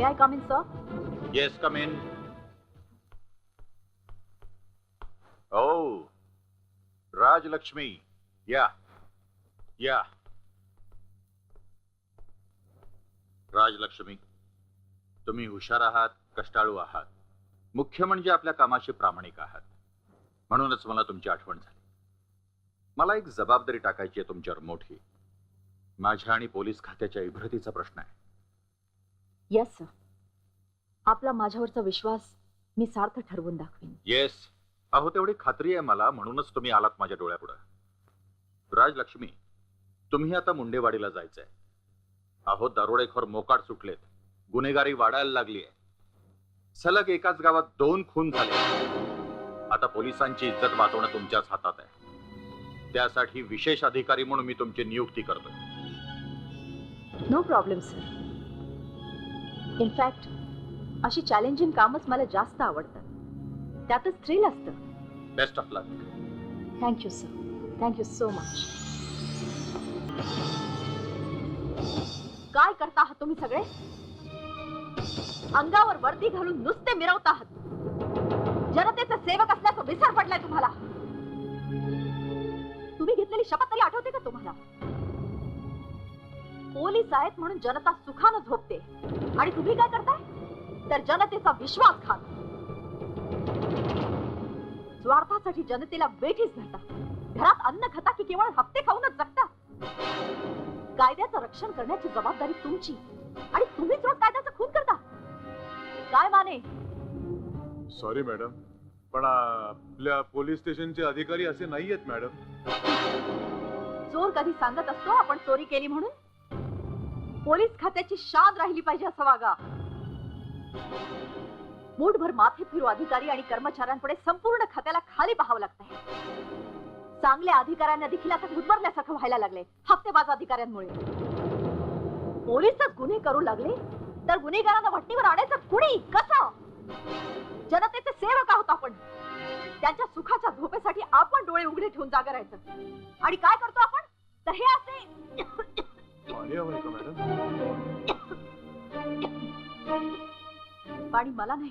May I come in sir yes come in oh Rajalakshmi या या राजलक्ष्मी तुम्ही हुशार आहात कष्टाळू आहात. मुख्य म्हणजे आपल्या कामाशी प्रामाणिक आहात. म्हणूनच मला तुमची आठवण झाली. मला एक जबाबदारी टाकायची आहे तुमच्यावर मोठी. माझ्या आणि पोलीस खात्याच्या इभ्रतीचा प्रश्न आहे. येस सर आपला माझ्यावरचा विश्वास मी सार्थ ठरवून दाखवीन. येस अहो तेवढी खात्री आहे मला म्हणूनच तुम्ही आलात माझ्या डोळ्यापुढं. राजलक्ष्मी तुम्ही आता मुंडेवाडीला जायचंय. अहो दरोडेखोर मोकाट सुटलेत. गुन्हेगारी वाढायला लागली आहे सलग एकाच गावात दोन खून झाले. आता पोलिसांची इज्जत वाचवणं तुमच्याच हातात आहे. त्यासाठी विशेष अधिकारी म्हणून मी तुमची नियुक्ती करतोय. No problem sir in fact अशी चॅलेंजिंग कामच मला जास्त आवडतात. त्यातच थ्रिल असतं. Best of luck thank you sir thank you so much काय करता आहात तुम्ही सगळे? अंगावर वर्दी घालून नुसते मिरवत आहात. जनतेचे सेवक असल्याचा विसर पडलाय तुम्हाला. तुम्ही घेतलेली शपथ तरी आठवते का तुम्हाला? पोलीस आहेत म्हणून जनता सुखानं झोपते. आणि तुम्ही काय करताय? तर जनतेचा विश्वासघात स्वार्थासाठी जनतेला वेठीस धरता. घरात अन्न खाता की केवळ हप्ते खाऊनच जगता? कायद्याचं रक्षण करण्याची जबाबदारी तुमची. आणि तुम्हीच रोज कायद्याचा खून करता. काय माने? सॉरी मॅडम पण आपल्या पोलीस स्टेशनचे अधिकारी असे नाही आहेत मॅडम चोर कधी सांगत असतो आपण चोरी केली म्हणून? पोलीस खात्याची शान राहिली पाहिजे असं वागा. मूठभर माथे फिरू अधिकारी आणि कर्मचाऱ्यांपुढे संपूर्ण खात्याला खाली पाहावं लागतंय. चांगल्या अधिकाऱ्यांना देखील आता गुदमरल्यासारखं व्हायला लागले हप्तेबाज अधिकाऱ्यांमुळे. पोलीसच गुन्हे करू लागले तर गुन्हेगारांना भट्टीवर आणायचं कुणी? कसं? जनतेचे सेवक आहोत आपण. त्यांच्या सुखाच्या झोपेसाठी आपण डोळे उघडे ठेवून जागा राहायचं. आणि काय करतो आपण? तर हे असे पाणी मॅडम मला नाही.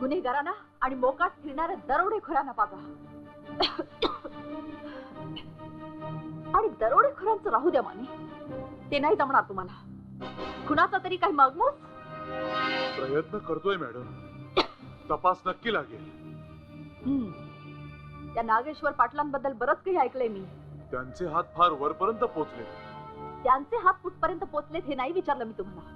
गुन्हेगारांना आणि मोकाट फिरणाऱ्या दरोडेखोरांना पाजा आणि दरोडेखोरांचं राहू द्या माने. ते नाही जमणार तुम्हाला. खुनाचा तरी काही मागमूस? प्रयत्न करतोय मॅडम. तपास नक्की लागेल. हम्म. त्या नागेश्वर पाटलांबद्दल बरंच काही ऐकलंय मी. त्यांचे हात फार वरपर्यंत पोचले. त्यांचे हात कुठपर्यंत पोचलेत हे नाही विचारलं मी तुम्हाला.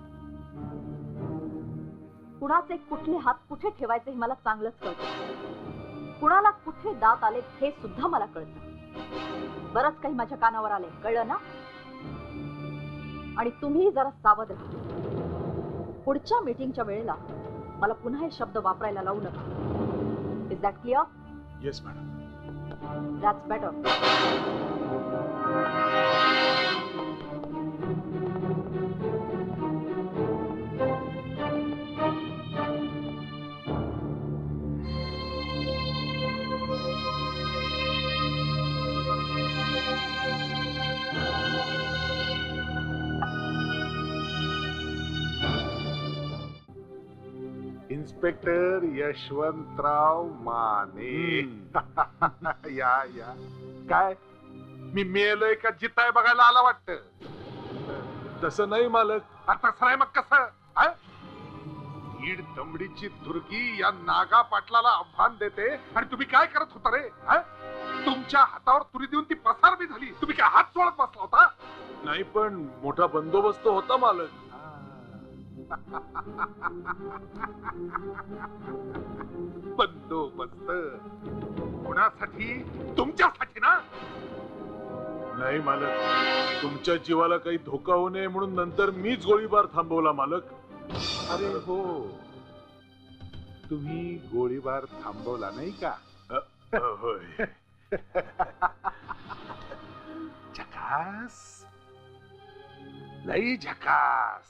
कुणाचे कुठले हात कुठे ठेवायचे हे मला चांगलंच कळतं कुणाला कुठे दात आले हे सुद्धा मला कळतं बरंच काही माझ्या कानावर आले कळलं ना? आणि तुम्ही जरा सावध राहा. पुढच्या मीटिंगच्या वेळेला मला पुन्हा हे शब्द वापरायला लावू नका. Is that clear yes madam that's better inspector Yashwantrao Mane या या काय? मी मेलोय का जिताय बघायला आला वाटत? तसं नाही मालक. आता नाही मग कसं? ईड दमडीची दुर्गी या नागा पाटलाला आव्हान देते. आणि तुम्ही काय करत होता रे? तुमच्या हातावर तुरी देऊन ती पसार बी झाली. तुम्ही काय हात सोडत बसला होता? नाही पण मोठा बंदोबस्त होता मालक. बंदोबस्त. कोणासाठी? तुमच्यासाठी ना? नाही मालक. तुमच्या जीवाला काही धोका होऊ नये म्हणून नंतर मीच गोळीबार थांबवला मालक. अरे हो. तुम्ही गोळीबार थांबवला नाही का? अ, होय. झकास. लई झकास.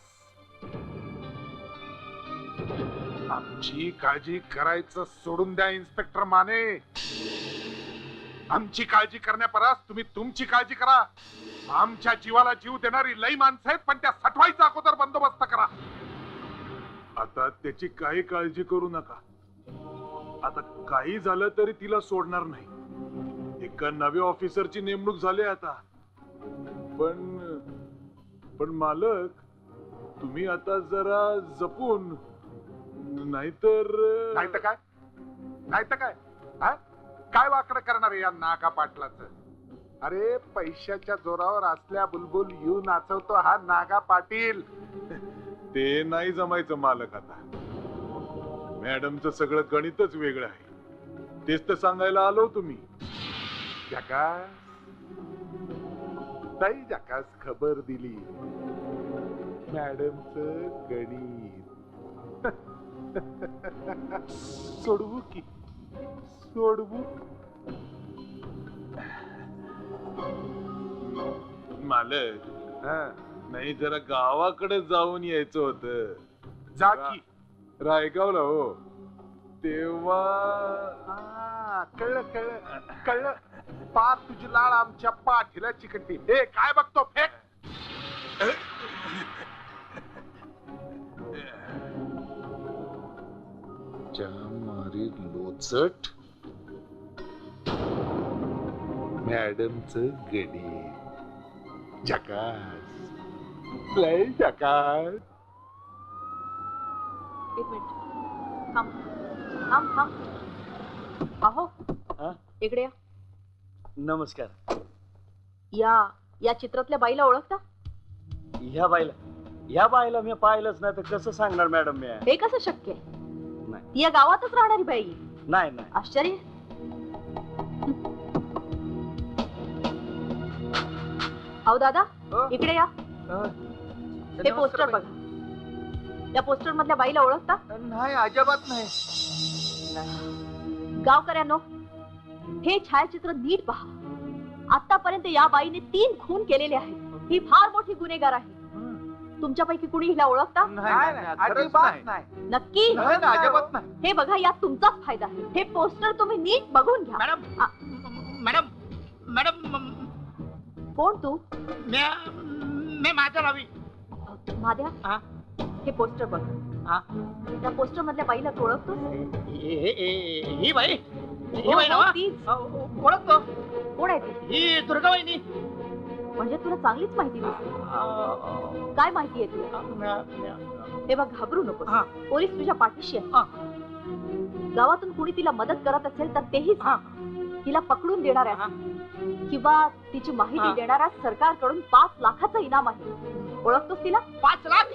आमची काळजी करायचं सोडून द्या इन्स्पेक्टर माने. आमची काळजी करण्यापरास तुम्ही तुमची काळजी करा. आमच्या जीवाला जीव देणारी लई माणसं आहेत पण त्या सटवायचा अगोदर बंदोबस्त करा. आता त्याची काही काळजी करू नका. आता काही झालं तरी तिला सोडणार नाही. एका नव्या ऑफिसरची नेमणूक झाली आता. पण पण मालक तुम्ही आता जरा जपून नाहीतर नाही तर काय? नाही तर काय? हा? काय वाकडं करणार आहे या नागा पाटलाच अरे पैशाच्या जोरावर असल्या बुलबुल येऊ नाचवतो हा नागा पाटील. ते नाही जमायचं मालक आता. मॅडमचं सगळं गणितच वेगळं आहे. तेच तर सांगायला आलो तुम्ही. जकास. ताई जकास खबर दिली. मॅडमच गणित. सोडवू की? सोडवू? मालक हा, नाही जरा गावाकडे जाऊन यायचं होतं. जा की. रायगावला हो. तेव्हा हा, कळलं कळलं कळलं. पार तुझी लाळ आमच्या पाठीला चिकटली. हे काय बघतो फेक? मारी लोचट. मॅडमच गडी. जकास लय एक मिनिट. थांब. थांब थांब. अहो हा? इकडे या. नमस्कार. या या चित्रातल्या बाईला ओळखता? ह्या बाईला ह्या बाईला मी पाहिलंच नाही तर कसं सांगणार मॅडम मी? हे कसं शक्य आहे. ती या गावातच राहणारी बाई. नाही नाही. आश्चर्य? अहो दादा अ? इकडे या. हे. पोस्टर बघा. या पोस्टर मधल्या बाईला ओळखता? नाही अजिबात नाही. गावकऱ्यांनो हे छायाचित्र नीट पहा. आतापर्यंत या बाईने तीन खून केलेले आहेत. ही फार मोठी गुन्हेगार आहे. तुमच्यापैकी कुणी हिला ओळखता? अजिबात नाही. नक्की? नाही ना, अजिबात नाही. हे बघा यात तुमचाच फायदा आहे. हे पोस्टर तुम्ही नीट बघून घ्या. मॅडम आ. मॅडम मॅडम म- कोण तू? मी मी माझ्या माध्या हा? हे पोस्टर बघ. हा? त्या पोस्टर मधल्या बाईला तू ओळखतोस? हे- हे- हे- ही बाई. ही हो, बाई हो, ना तीच. ओळखतो. कोण आहे ती? ही दुर्गाबाईनी. म्हणजे तुला चांगलीच माहिती दिसते. काय माहिती आहे तुला? हे बघ घाबरू नको. पोलीस तुझ्या पाठीशी. आहे गावातून कुणी तिला मदत करत असेल तर तेही. तिला पकडून देणाऱ्या हा. किंवा तिची माहिती. देणाऱ्या सरकारकडून पाच लाखाचं इनाम आहे. ओळखतोस तिला? पाच लाख?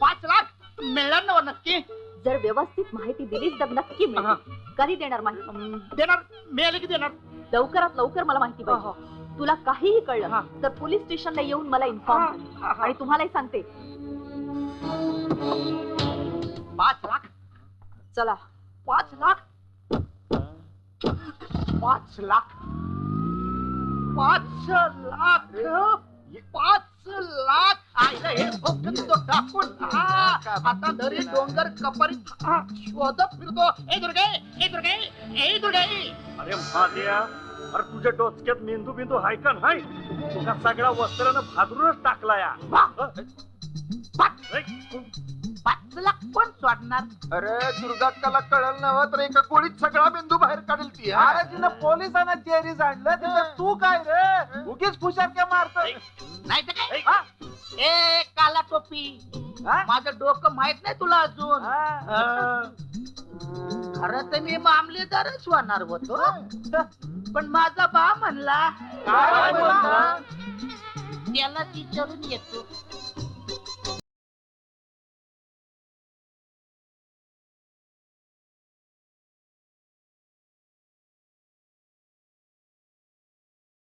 पाच लाख? मिळणार ना नक्की. जर व्यवस्थित माहिती दिलीस तर नक्की कधी देणार माहिती? देणार. मिळाले की देणार. लवकरात लवकर मला माहिती पाहिजे. तुला काहीही कळलं हा. तर पोलीस स्टेशनला येऊन मला इन्फॉर्म कर. आणि तुम्हालाही सांगते. पाच लाख? चला. पाच लाख? पाच लाख? पाच लाख? पाच लाख? आईला हे फक्त तो टाकून आता दरी डोंगर कपारी शोधत फिरतो. ए दुर्गे ए दुर्गे ए दुर्गे. अरे महादेया अरे तुझ्या डोसक्यात मेंदू बिंदू हाय का नाही? तुझा सगळा वस्त्रानं भादरूनच टाकला या पाच पाच लाख कोण? सोडणार? अरे दुर्गाक्काला कळलं नव्हतं तर एका गोळीत सगळा बिंदू बाहेर काढेल ती हा? अरे तिनं पोलिसांना चेरी आणलं तिथं तू काय रे? उगीच फुशारक्या मारत नाही तर काय? हा? ए काला टोपी. हा? माझं डोकं माहीत नाही तुला अजून. खरं तर मी मामलेदारच होणार होतो पण माझा बा म्हणला? त्याला विचारून येतो